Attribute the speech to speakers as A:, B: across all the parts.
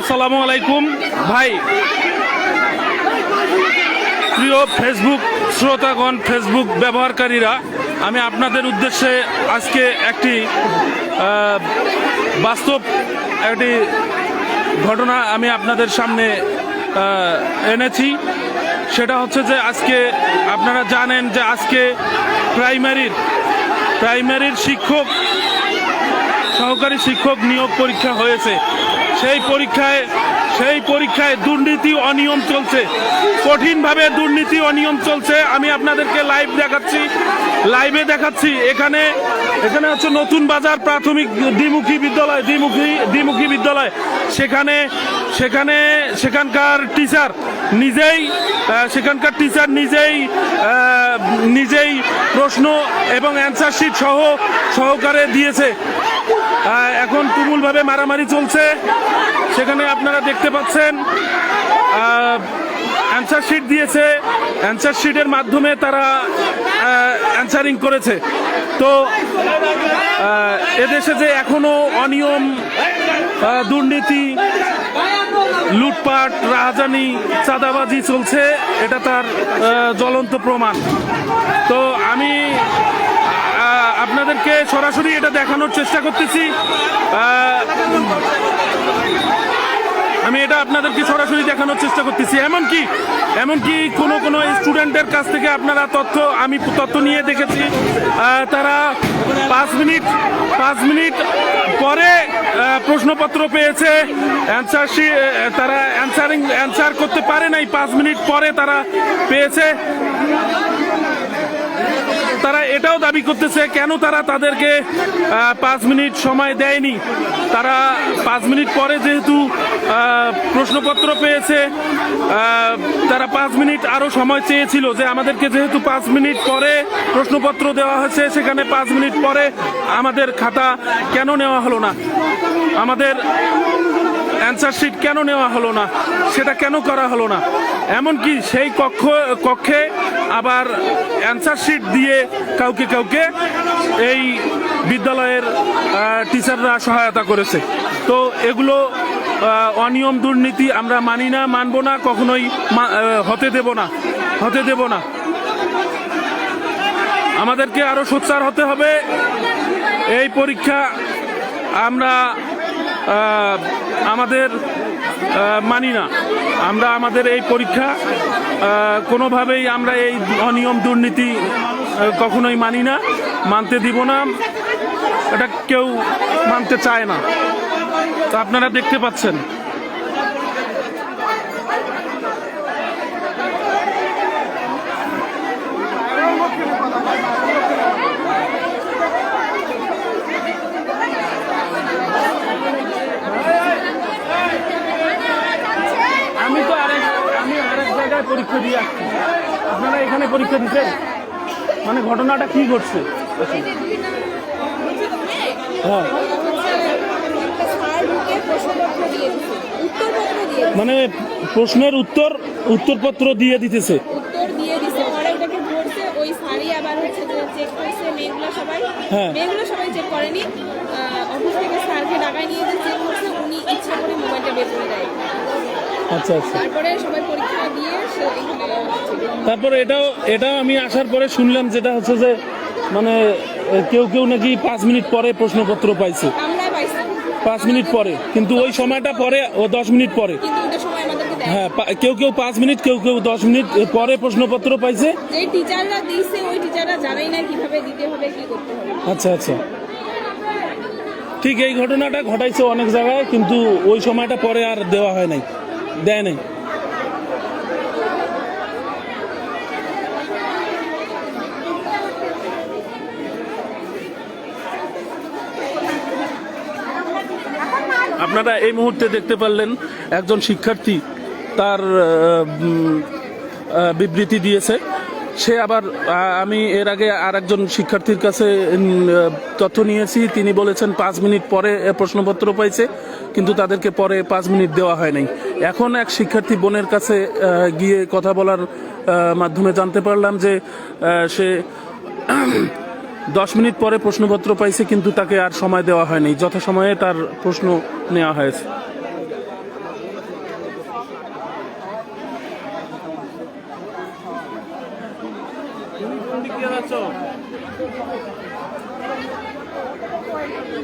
A: আসসালামু আলাইকুম। ভাই, প্রিয় ফেসবুক শ্রোতাগণ ফেসবুক ব্যবহারকারীরা, আমি আপনাদের উদ্দেশ্যে আজকে একটি বাস্তব একটি ঘটনা আমি আপনাদের সামনে এনেছি। সেটা হচ্ছে যে আজকে আপনারা জানেন যে আজকে প্রাইমারির প্রাইমারির শিক্ষক, সহকারী শিক্ষক নিয়োগ পরীক্ষা হয়েছে। সেই পরীক্ষায় সেই পরীক্ষায় দুর্নীতি অনিয়ম চলছে। কঠিনভাবে দুর্নীতি অনিয়ম চলছে। আমি আপনাদেরকে লাইভ দেখাচ্ছি। লাইভে দেখাচ্ছি। এখানে এখানে হচ্ছে নতুন বাজার প্রাথমিক দ্বিমুখী বিদ্যালয়, দ্বিমুখী দ্বিমুখী বিদ্যালয়। সেখানে সেখানে সেখানকার টিচার নিজেই সেখানকার টিচার নিজেই নিজেই প্রশ্ন এবং অ্যান্সার শিট সহ সহকারে দিয়েছে। এখন তুমুলভাবে মারামারি চলছে। সেখানে আপনারা দেখতে পাচ্ছেন অ্যান্সার শিট দিয়েছে। অ্যান্সার শিটের মাধ্যমে তারা অ্যান্সারিং করেছে। তো এদেশে যে এখনও অনিয়ম দুর্নীতি, লুটপাট, রাহাজানি, চাঁদাবাজি চলছে, এটা তার জ্বলন্ত প্রমাণ। তো আমি আপনাদেরকে সরাসরি এটা দেখানোর চেষ্টা করতেছি। আমি এটা আপনাদেরকে সরাসরি দেখানোর চেষ্টা করতেছি। এমনকি এমনকি কোনো কোনো স্টুডেন্টের কাছ থেকে আপনারা তথ্য, আমি তথ্য নিয়ে দেখেছি। তারা পাঁচ মিনিট পাঁচ মিনিট পরে প্রশ্নপত্র পেয়েছে। অ্যান্সার তারা অ্যান্সারিং অ্যান্সার করতে পারে নাই। পাঁচ মিনিট পরে তারা পেয়েছে। তারা এটাও দাবি করতেছে, কেন তারা তাদেরকে পাঁচ মিনিট সময় দেয়নি? তারা পাঁচ মিনিট পরে যেহেতু প্রশ্নপত্র পেয়েছে তারা পাঁচ মিনিট আরও সময় চেয়েছিল যে আমাদেরকে যেহেতু পাঁচ মিনিট পরে প্রশ্নপত্র দেওয়া হয়েছে, সেখানে পাঁচ মিনিট পরে আমাদের খাতা কেন নেওয়া হলো না? আমাদের অ্যান্সার শিট কেন নেওয়া হলো না? সেটা কেন করা হলো না? এমনকি সেই কক্ষ, কক্ষে আবার অ্যান্সার শিট দিয়ে কাউকে কাউকে এই বিদ্যালয়ের টিচাররা সহায়তা করেছে। তো এগুলো অনিয়ম, দুর্নীতি আমরা মানি না, মানব না, কখনোই হতে দেব না, হতে দেব না। আমাদেরকে আরও সোচ্চার হতে হবে। এই পরীক্ষা আমরা আমাদের মানি না। আমরা আমাদের এই পরীক্ষা কোনোভাবেই আমরা এই অনিয়ম দুর্নীতি কখনোই মানি না, মানতে দিব না। এটা কেউ মানতে চায় না। তো আপনারা দেখতে পাচ্ছেন। আমি তো আরেক আমি আরেক জায়গায় পরীক্ষা দিয়ে আসছি। আপনারা এখানে পরীক্ষা দিচ্ছেন? মানে ঘটনাটা কি ঘটছে? হ্যাঁ। মানে প্রশ্নের উত্তর উত্তরপত্র দিয়ে দিতেছে।
B: যে চেক করছে সবাই।
A: হ্যাঁ।
B: মেয়েগুলো সবাই চেক করেনি। অফিস থেকে স্যারকে ডাকায় নিয়ে যে চেক করছে উনি ইচ্ছা করে মোবাইলটা বের করে দেয়।
A: আচ্ছা আচ্ছা।
B: তারপরে সবাই পরীক্ষা দিয়ে
A: তারপরে এটাও এটাও আমি আসার পরে শুনলাম যেটা হচ্ছে যে মানে কেউ কেউ নাকি পাঁচ মিনিট পরে প্রশ্নপত্র পাইছে। পাঁচ মিনিট পরে কিন্তু ওই সময়টা পরে ও দশ মিনিট পরে। হ্যাঁ কেউ কেউ পাঁচ মিনিট কেউ কেউ দশ মিনিট পরে প্রশ্নপত্র পাইছে।
B: টিচাররা দিয়েছে ওই টিচাররা জানাই না কীভাবে দিতে হবে কি করতে হবে।
A: আচ্ছা আচ্ছা। ঠিক এই ঘটনাটা ঘটাইছে অনেক জায়গায় কিন্তু ওই সময়টা পরে আর দেওয়া হয় নাই। দেয় আপনারা এই মুহূর্তে দেখতে পারলেন একজন শিক্ষার্থী তার বিবৃতি দিয়েছে। সে আবার আমি এর আগে আর একজন শিক্ষার্থীর কাছে তথ্য নিয়েছি। তিনি বলেছেন পাঁচ মিনিট পরে প্রশ্নপত্র পাইছে, কিন্তু তাদেরকে পরে পাঁচ মিনিট দেওয়া হয় নাই। এখন এক শিক্ষার্থী বোনের কাছে গিয়ে কথা বলার মাধ্যমে জানতে পারলাম যে সে দশ মিনিট পরে প্রশ্নপত্র পাইছে, কিন্তু তাকে আর সময় দেওয়া হয়নি। যথাসময়ে তার প্রশ্ন নেওয়া হয়েছে।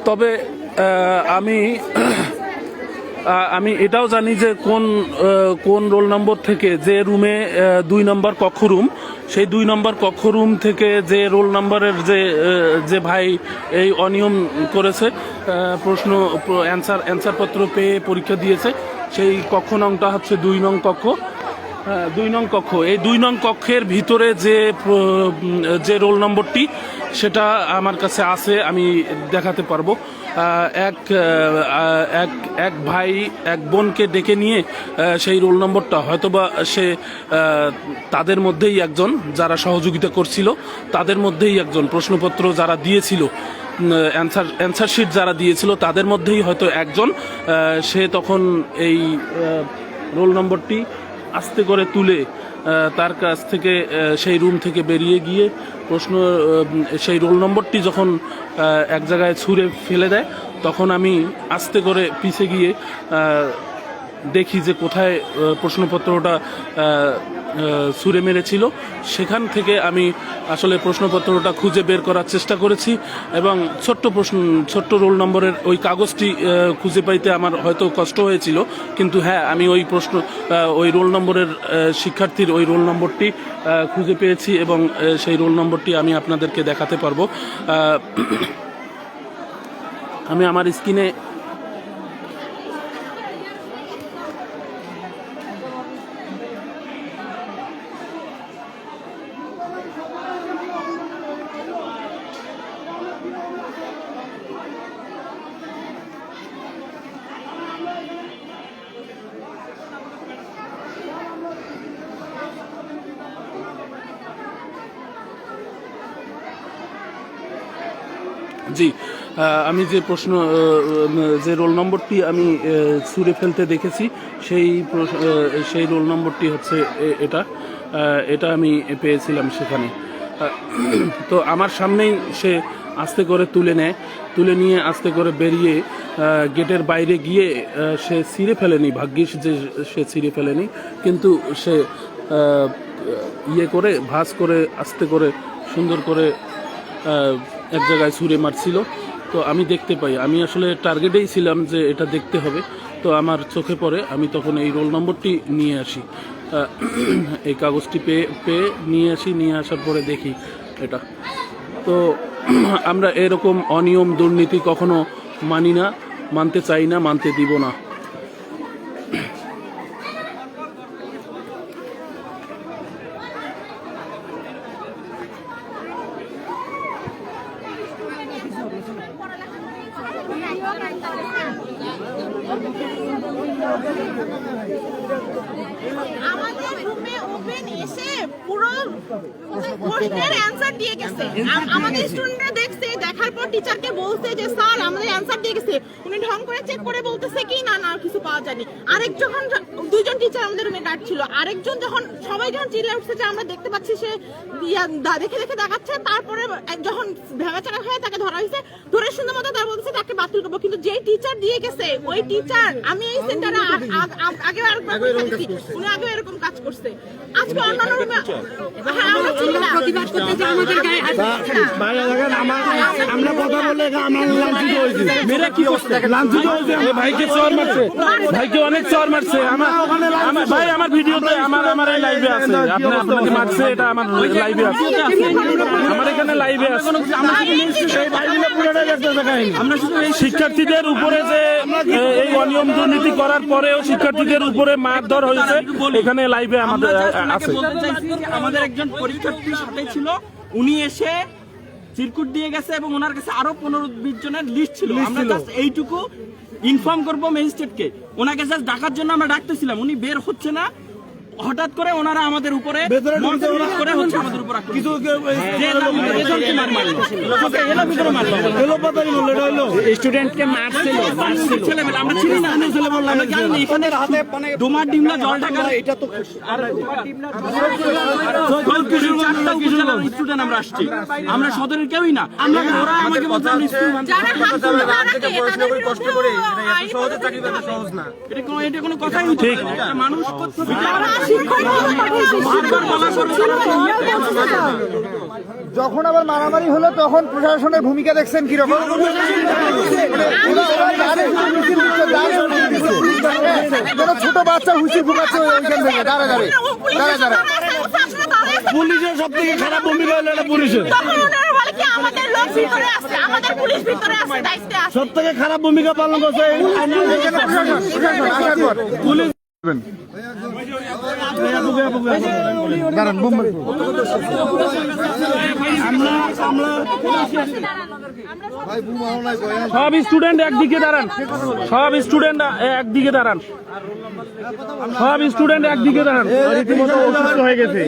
A: তবে আমি আমি এটাও জানি যে কোন কোন রোল নম্বর থেকে যে রুমে দুই নম্বর কক্ষ রুম, সেই দুই নম্বর কক্ষ রুম থেকে যে রোল নম্বরের যে যে ভাই এই অনিয়ম করেছে প্রশ্ন অ্যান্সার অ্যান্সারপত্র পেয়ে পরীক্ষা দিয়েছে, সেই কক্ষ নংটা হচ্ছে দুই নং কক্ষ। দুই নং কক্ষ। এই দুই নং কক্ষের ভিতরে যে যে রোল নম্বরটি, সেটা আমার কাছে আছে, আমি দেখাতে পারব। এক এক এক ভাই, এক বোনকে ডেকে নিয়ে সেই রোল নম্বরটা, হয়তোবা সে তাদের মধ্যেই একজন যারা সহযোগিতা করছিল, তাদের মধ্যেই একজন। প্রশ্নপত্র যারা দিয়েছিল অ্যান্সার অ্যান্সার শিট যারা দিয়েছিল, তাদের মধ্যেই হয়তো একজন। সে তখন এই রোল নম্বরটি আস্তে করে তুলে তার কাছ থেকে সেই রুম থেকে বেরিয়ে গিয়ে প্রশ্ন সেই রোল নম্বরটি যখন এক জায়গায় ছুঁড়ে ফেলে দেয়, তখন আমি আস্তে করে পিছে গিয়ে দেখি যে কোথায় প্রশ্নপত্রটা ছুঁড়ে মেরেছিল। সেখান থেকে আমি আসলে প্রশ্নপত্রটা খুঁজে বের করার চেষ্টা করেছি এবং ছোট্ট প্রশ্ন, ছোট্ট রোল নম্বরের ওই কাগজটি খুঁজে পাইতে আমার হয়তো কষ্ট হয়েছিল। কিন্তু হ্যাঁ আমি ওই প্রশ্ন ওই রোল নম্বরের শিক্ষার্থীর ওই রোল নম্বরটি খুঁজে পেয়েছি এবং সেই রোল নম্বরটি আমি আপনাদেরকে দেখাতে পারব। আমি আমার স্ক্রিনে জি আমি যে প্রশ্ন যে রোল নম্বরটি আমি ছুঁড়ে ফেলতে দেখেছি, সেই সেই রোল নম্বরটি হচ্ছে এটা এটা আমি পেয়েছিলাম সেখানে। তো আমার সামনেই সে আস্তে করে তুলে নেয়, তুলে নিয়ে আস্তে করে বেরিয়ে গেটের বাইরে গিয়ে সে ছিঁড়ে ফেলেনি, ভাগ্যিস যে সে ছিঁড়ে ফেলেনি, কিন্তু সে ইয়ে করে, ভাঁজ করে, আস্তে করে সুন্দর করে এক জায়গায় ছুঁড়ে মারছিল। তো আমি দেখতে পাই। আমি আসলে টার্গেটেই ছিলাম যে এটা দেখতে হবে। তো আমার চোখে পড়ে, আমি তখন এই রোল নম্বরটি নিয়ে আসি। এই কাগজটি পেয়ে পেয়ে নিয়ে আসি, নিয়ে আসার পরে দেখি এটা। তো আমরা এরকম অনিয়ম, দুর্নীতি কখনো মানি না, মানতে চাই না, মানতে দিব না।
B: আমাদের রুমে ওপেন এসে পুরো প্রশ্নের অ্যানসার দিয়ে গেছে। আম- আমাদের স্টুডেন্টরা দেখছে, দেখার পর টিচারকে বলছে যে, স্যার, আমাদের অ্যানসার দিয়ে গেছে। উনি ঢং করে চেক করে বলতেছে কি, না না, কিছু পাওয়া যায়নি। আরেক যখন দুইজন টিচার আমাদের রুমে গার্ড ছিল আরেকজন যখন সবাই যখন চিল্লা উঠছে যে আমরা দেখতে পাচ্ছি সে দা- দেখে দেখে দেখাচ্ছে তারপরে যখন ভেবাচারা হয়ে তাকে ধরা হয়েছে ধরে সুন্দর মতো তারা বলতেছে তাকে বাতিল করব। কিন্তু যেই টিচার দিয়ে গেছে ওই টিচার আমি এই সেন্টারে আগে আরেকবার উনি আগে এরকম কাজ করছে। আজকে অন্যান্য রুমে হ্যাঁ আমরা প্রতিবাদ করতে যে আমাদের গায়ে হাত দিচ্ছে না।
C: বাইরে দেখেন আমার কথা বলে আমরা লাঞ্ছিত হয়েছি।
A: মেয়েরা কি
C: লাঞ্ছিত হয়েছি।
A: ভাইকে চর মারছে। ভাইকে অনেক চর মারছে। আমার আমার- ভাই আমার ভিডিওতে আমার আমার এই লাইভে আছে। আপনি আপনাকে মারছে এটা আমার লাইভে আছে। আমার এখানে লাইভে আছে।
C: এই ভাইগুলো পুরোটাই দেখতেছে কাহিনী
A: আমরা শুধু এই শিক্ষার্থীদের উপরে যে এই অনিয়ম দুর্নীতি করার পরেও শিক্ষার্থীদের উপরে মারধর হয়েছে। এখানে লাইভে আমাদের আছে।
D: আমাদের একজন পরীক্ষার্থীর সাথে ছিল। উনি এসে চিরকুট দিয়ে গেছে এবং ওনার কাছে আরও পনেরো বিশ জনের লিস্ট ছিল। আমরা এইটুকু ইনফর্ম করব ম্যাজিস্ট্রেটকে ওনাকে জাস্ট ডাকার জন্য আমরা ডাকতেছিলাম উনি বের হচ্ছে না। হঠাৎ করে ওনারা আমাদের উপরে করে হচ্ছে আমাদের
C: কিছু
D: স্টুডেন্টকে মারছিল আমরা চিনি না। আমরা জানি এখানে হাতে ডোমার ডিমলা জল ঢাকা এটা তো আর ডোমার ডিমলা চারটা উপজেলার স্টুডেন্ট আমরা আসছি। আমরা সদরের কেউই না। আমরা ওরা আমাকে বলছে এটা কোনো কথাই হচ্ছে মানুষ
E: যখন আবার মারামারি হলো তখন প্রশাসনের ভূমিকা দেখছেন কীরকম? ছোট বাচ্চা হুইসিল ফুকাচ্ছে ওইখান থেকে। দাঁড়া দাঁড়ে দাঁড়া দাঁড়া।
A: পুলিশের সব থেকে খারাপ ভূমিকা হলো এটা পুলিশের। সব থেকে খারাপ ভূমিকা পালন করছে পুলিশ সব স্টুডেন্ট একদিকে দাঁড়ান। সব স্টুডেন্ট একদিকে দাঁড়ান। সব স্টুডেন্ট একদিকে দাঁড়ান। রীতিমতো অসুস্থ হয়ে গেছে।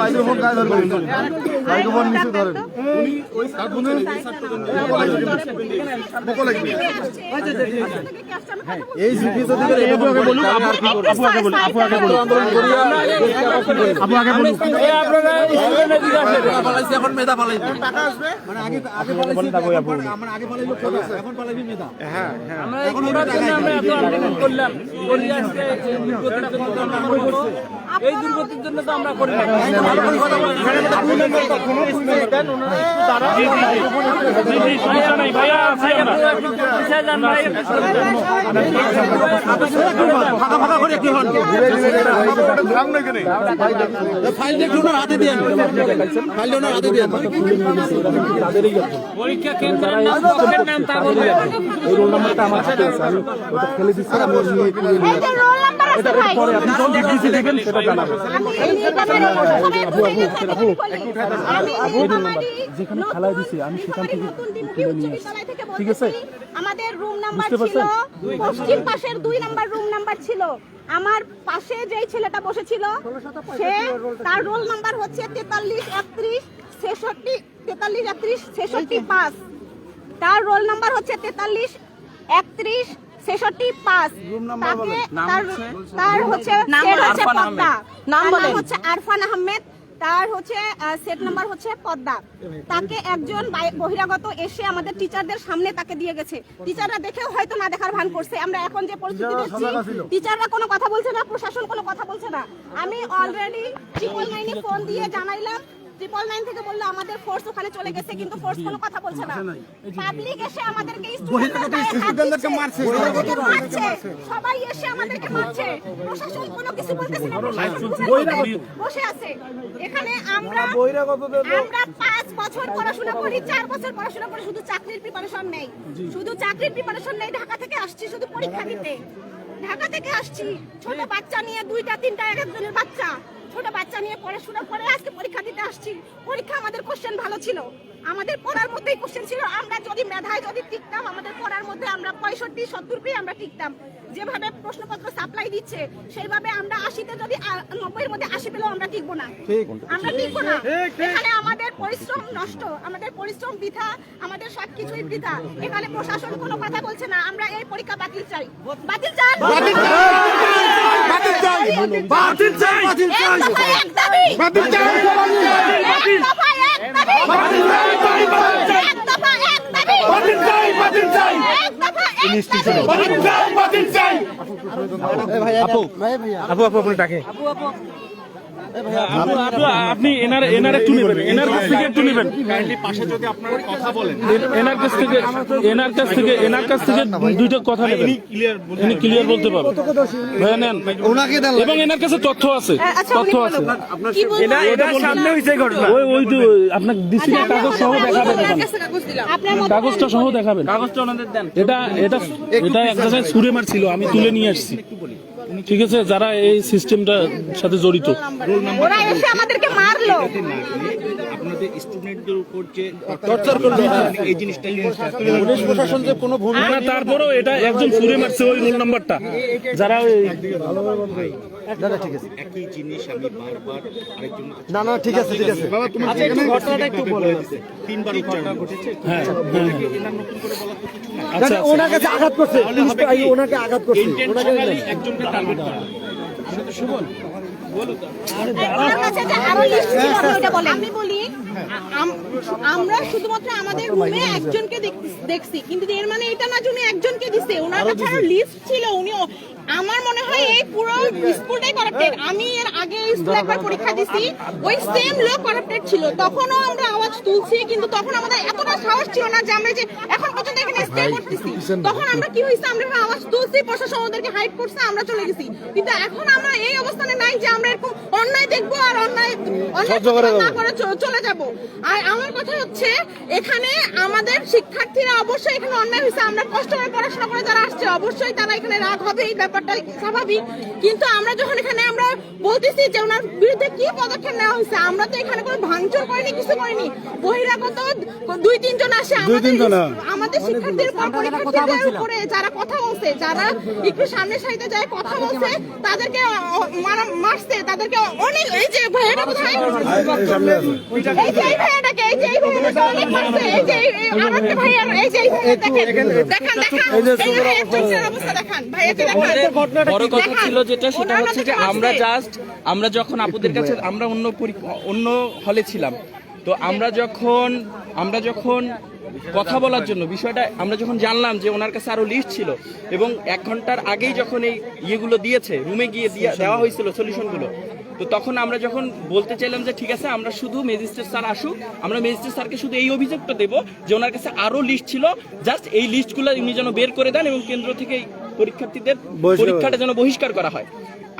E: মাইক্রোফোন ধরবেন। মাইক্রোফোন নিচে ধরেন। এই
A: বলুন আপু আগে বলুন এই
D: দুর্গতির জন্য তো আমরা মনে করছি করি। পরীক্ষা কেন্দ্রের নাম তা বলবেন
E: এই রোল নাম্বারটা আমার আছে আমি ওটা ফেলে দিচ্ছি আমি নিয়ে আপনি কোন দেখেন সেটা জানাবেন যেখানে খেলায় দিছি, আমি সেখান থেকে
C: ঠিক আছে? আমাদের রুম নাম্বার ছিল পশ্চিম পাশের দুই নাম্বার রুম নাম্বার ছিল। আমার পাশে যেই ছেলেটা বসেছিল সে তার রোল নাম্বার হচ্ছে তেতাল্লিশ একত্রিশ ছেষট্টি তেতাল্লিশ একত্রিশ ছেষট্টি পাঁচ। তার রোল নাম্বার হচ্ছে তেতাল্লিশ একত্রিশ ছেষট্টি পাঁচ। তাকে তার তার হচ্ছে
D: নাম
C: হচ্ছে
D: আরফান আহমেদ।
C: তার হচ্ছে সেট নাম্বার হচ্ছে পদ্মা। তাকে একজন বহিরাগত এসে আমাদের টিচারদের সামনে তাকে দিয়ে গেছে। টিচাররা দেখেও হয়তো না দেখার ভান করছে। আমরা এখন যে পরিস্থিতি দেখছি টিচাররা কোনো কথা বলছে না প্রশাসন কোনো কথা বলছে না। আমি অলরেডি ট্রিপল নাইনে ফোন দিয়ে জানাইলাম ট্রিপল নাইন থেকে বলল আমাদের ফোর্স ওখানে চলে গেছে কিন্তু ফোর্স কোনো কথা বলছে না। পাবলিক এসে আমাদেরকে স্টুডেন্টদেরকে মারছে সবাই এসে আমাদেরকে মারছে। প্রশাসন কোনো কিছু বলতেছে না বসে আছে। এখানে আমরা আমরা পাঁচ বছর পড়াশোনা করি চার বছর পড়াশোনা করি শুধু চাকরির প্রিপারেশন নেই। শুধু চাকরির প্রিপারেশন নেই ঢাকা থেকে আসছি শুধু পরীক্ষা দিতে। ঢাকা থেকে আসছি। ছোট বাচ্চা নিয়ে দুইটা তিনটা এক একজনের বাচ্চা। ছোট বাচ্চা নিয়ে পড়াশোনা করে আজকে পরীক্ষা দিতে আসছি। পরীক্ষা আমাদের কোশ্চেন ভালো ছিল। আমাদের পড়ার মধ্যেই কোশ্চেন ছিল। আমরা যদি মেধায় যদি টিকতাম, আমাদের পড়ার মধ্যে আমরা পঁয়ষট্টি, সত্তর পেয়ে আমরা টিকতাম। যেভাবে প্রশ্নপত্র সাপ্লাই দিচ্ছে সেইভাবে আমরা আশিতে যদি নব্বই এর মধ্যে আশি পেলেও আমরা টিকবো না আমরা টিকবো না এখানে আমাদের পরিশ্রম নষ্ট আমাদের পরিশ্রম বৃথা আমাদের সবকিছুই বৃথা এখানে প্রশাসন কোনো কথা বলছে না আমরা এই পরীক্ষা বাতিল চাই বাতিল চাই বাতিল চাই বাতিল চাই বাতিল চাই বাতিল চাই বাতিল চাই বাতিল চাই বাতিল চাই এক দাবি বাতিল চাই বাতিল চাই
E: আপু আপু আপনি ডাকে
A: আপনি এনার এনার একটু নেবেন এনার কাছ থেকে একটু নেবেন। এ- এনার কাছ থেকে এনার কাছ থেকে এনার কাছ থেকে দুইটা কথা নেবেন। ইনি ক্লিয়ার বলতে পারবেন। ভাইয়া নেন।
E: ওনাকে দেন।
A: এবং এনার কাছে তথ্য আছে।
C: আচ্ছা
A: তথ্য আছে।
C: বলুন কি বলব?
E: এটার সামনে হয়েছে ঘটনা।
A: ওই ওই তো আপনার ডিসি কাগজ সহ দেখাবেন। কাগজটা সহ দেখাবেন।
D: কাগজটা ওনাদের দেন
A: এটা এটা এটা এক জায়গায় সুরে মারছিল আমি তুলে নিয়ে আসছি। ঠিক আছে যারা এই সিস্টেমটার সাথে জড়িত।
C: ওরা এসে আমাদেরকে মারলো।
A: না তারপরেও এটা একজন ফুরে মারছে ওই রোল নাম্বারটা যারা ওই
E: না না ঠিক আছে। ঠিক আছে বাবা তুমি ঘটনাটা একটু বলে
A: হ্যাঁ হ্যাঁ। আচ্ছা আচ্ছা।
E: ওনার কাছে আঘাত করছে। এই ওনাকে আঘাত করছে। ওনাকে
C: ওনার কাছে যে আরও লিস্ট ছিল আপনি ওটা বলেন। আমি বলি
B: আমরা শুধুমাত্র আমাদের রুমে একজনকে দেখছি কিন্তু এর মানে এটা না যে উনি একজনকে দিছে ওনার কাছে আরও লিস্ট ছিল উনি আমার মনে হয় এই পুরো স্কুলটাই কারাপ্টেড আমি এর আগে স্কুলে একবার পরীক্ষা দিছি ওই সেম লোক কারাপ্টেড ছিল। তখনও আমরা আওয়াজ তুলছি কিন্তু তখন আমাদের এতটা সাহস ছিল না যে আমরা যে এখন পর্যন্ত এখানে স্টে করতেছি। তখন আমরা কি হয়েছে আমরা আওয়াজ তুলছি প্রশাসন ওদেরকে হাইড করছে আমরা চলে গেছি। কিন্তু এখন আমরা এই অবস্থানে নাই যে আমরা এরকম অন্যায় দেখব আর অন্যায় অন্যায় না করে চলে যাব। আর আমার কথা হচ্ছে এখানে শিক্ষার্থীরা অবশ্যই এখানে অন্যায় হয়েছে। আমরা কষ্ট করে পড়াশোনা করে যারা আসছে অবশ্যই তারা এখানে রাগ হবে। এই ব্যাপারটা স্বাভাবিক। কিন্তু আমরা যখন এখানে আমরা বলতেছি যে ওনার বিরুদ্ধে কি পদক্ষেপ নেওয়া হয়েছে আমরা তো এখানে কোনো ভাঙচুর করিনি কিছু করিনি। বহিরাগত দুই তিনজন আসে আমাদের আমাদের শিক্ষার্থীদের পরীক্ষার্থীদের উপরে যারা কথা বলছে যারা একটু সামনে সাইতে যায় কথা বলছে তাদেরকে মারছে তাদেরকে অনেক এই যে ভাইয়াটা কোথায়? এই যে এই ভাইয়াটাকে এই যে এই ভাইয়াটাকে অনেক মারছে এই যে এই- এই আরেকটা ভাইয়া এই যে এই ভাইয়া দেখেন। দেখান দেখান। এই যে ভাইয়ার চোখের অবস্থা। দেখান। ভাইয়াকে দেখান।
D: বড় কথা ছিল যেটা সেটা হচ্ছে যে আমরা জাস্ট আমরা যখন আপুদের কাছে আমরা অন্য পরি- অন্য হলে ছিলাম। তো আমরা যখন আমরা যখন কথা বলার জন্য বিষয়টা আমরা যখন জানলাম যে ওনার কাছে আরও লিস্ট ছিল এবং এক ঘণ্টার আগেই যখন এই ইয়েগুলো দিয়েছে রুমে গিয়ে দিয়া- দেওয়া হয়েছিল সলিউশনগুলো তো তখন আমরা যখন বলতে চাইলাম যে ঠিক আছে আমরা শুধু ম্যাজিস্ট্রেট স্যার আসুক আমরা ম্যাজিস্ট্রেট স্যারকে শুধু এই অভিযোগটা দেবো যে ওনার কাছে আরও লিস্ট ছিল জাস্ট এই লিস্টগুলো উনি যেন বের করে দেন এবং কেন্দ্র থেকে পরীক্ষার্থীদের পরীক্ষাটা যেন বহিষ্কার করা হয়।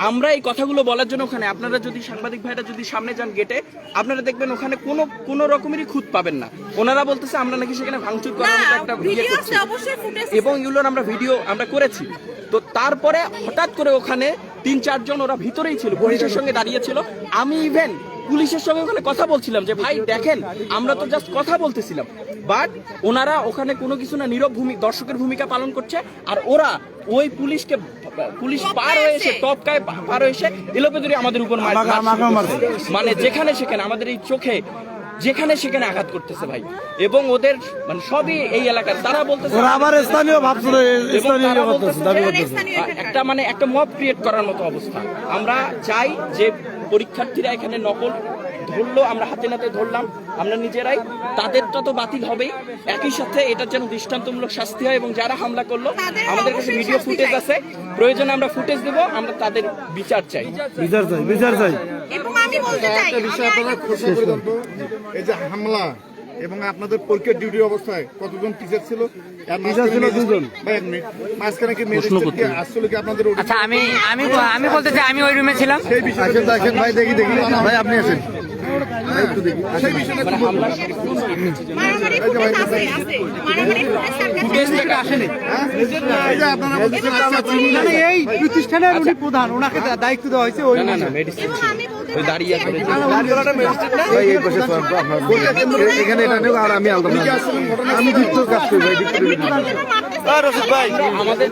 D: আমরা এই কথাগুলো বলার জন্য ওখানে আপনারা যদি সাংবাদিক ভাইরা যদি সামনে যান গেটে আপনারা দেখবেন ওখানে কোনো কোনো রকমেরই খুঁত পাবেন না। ওনারা বলতেছে আমরা নাকি সেখানে ভাঙচুর করার মতো একটা ইয়ে
B: ভিডিও
D: করছি।
B: আছে অবশ্যই ফুটেজ
D: এবং এগুলোর আমরা ভিডিও আমরা করেছি। তো তারপরে হঠাৎ করে ওখানে তিন চারজন ওরা ভিতরেই ছিল পুলিশের সঙ্গে দাঁড়িয়েছিল আমি ইভেন পুলিশের সঙ্গে ওখানে কথা বলছিলাম যে ভাই দেখেন আমরা তো জাস্ট কথা বলতেছিলাম। বাট ওনারা ওখানে কোনো কিছু না নীরব ভূমি দর্শকের ভূমিকা পালন করছে আর ওরা ওই পুলিশকে পুলিশ পার হয়ে এসে টপকায় পার হয়ে এসে এলোপেদুরি আমাদের উপর। মানে যেখানে সেখানে আমাদের এই চোখে যেখানে সেখানে আঘাত করতেছে ভাই। এবং ওদের মানে সবই এই এলাকার তারা বলতেছে
F: ওরা আবার স্থানীয় ভাবছিল স্থানীয় করতেছে দাবি করতেছে
D: একটা মানে একটা মব ক্রিয়েট করার মতো অবস্থা। আমরা চাই যে পরীক্ষার্থীরা এখানে নকল ধরলো আমরা হাতে নাতে ধরলাম। আমরা নিজেরাই তাদেরটা তো বাতিল হবেই। একই সাথে এটার যেন দৃষ্টান্তমূলক শাস্তি হয় এবং যারা হামলা করল আমাদের কাছে ভিডিও ফুটেজ আছে। প্রয়োজনে আমরা ফুটেজ দেবো আমরা তাদের বিচার চাই।
F: বিচার চাই বিচার চাই।
B: এবং আমি বলতে চাই
C: একটা বিষয় আপনারা এই যে হামলা এবং আপনাদের পরীক্ষার ডিউটি অবস্থায় কতজন টিচার ছিল? আর
F: টিচার ছিল
C: মাঝখানে
F: দুজন।
C: ভাই এক মিনিট মাঝখানে কি ম্যাজিস্ট্রেট আসলে কি আপনাদের ওটা-
G: আচ্ছা আমি আমি আমি বলতে চাই আমি ওই রুমে ছিলাম।
C: সেই বিষয়ে
F: আসেন ভাই দেখি দেখি। ভাই আপনি আসেন।
D: মানে।
C: এই আচ্ছা আচ্ছা
F: মানে প্রতিষ্ঠানের উনি প্রধান ওনাকে দায়িত্ব দেওয়া হয়েছে ওই
B: আমি আমাদের